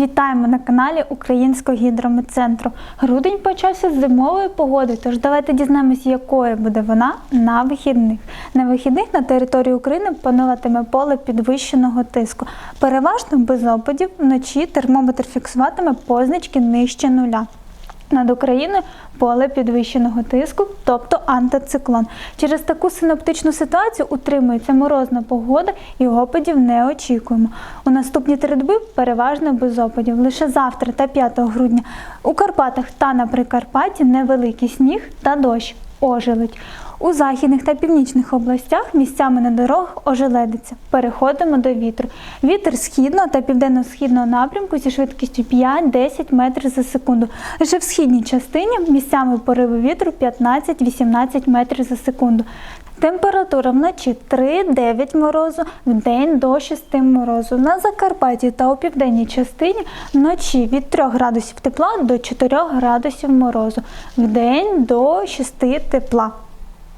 Вітаємо на каналі Українського гідрометцентру. Грудень почався з зимової погоди, тож давайте дізнаємося, якою буде вона на вихідних. На вихідних на території України пануватиме поле підвищеного тиску. Переважно без опадів вночі термометр фіксуватиме позначки нижче нуля. Над Україною поле підвищеного тиску, тобто антициклон. Через таку синоптичну ситуацію утримується морозна погода і опадів не очікуємо. У наступні три доби переважно без опадів. Лише завтра та 5 грудня у Карпатах та на Прикарпатті невеликий сніг та дощ. Ожеледь. У західних та північних областях місцями на дорогах ожеледиться. Переходимо до вітру. Вітер східного та південно-східного напрямку зі швидкістю 5-10 метрів за секунду. Лише в східній частині місцями пориви вітру 15-18 метрів за секунду. Температура вночі 3-9 морозу, в день до 6 морозу. На Закарпатті та у південній частині вночі від 3 градусів тепла до 4 градусів морозу, в день до 6 тепла.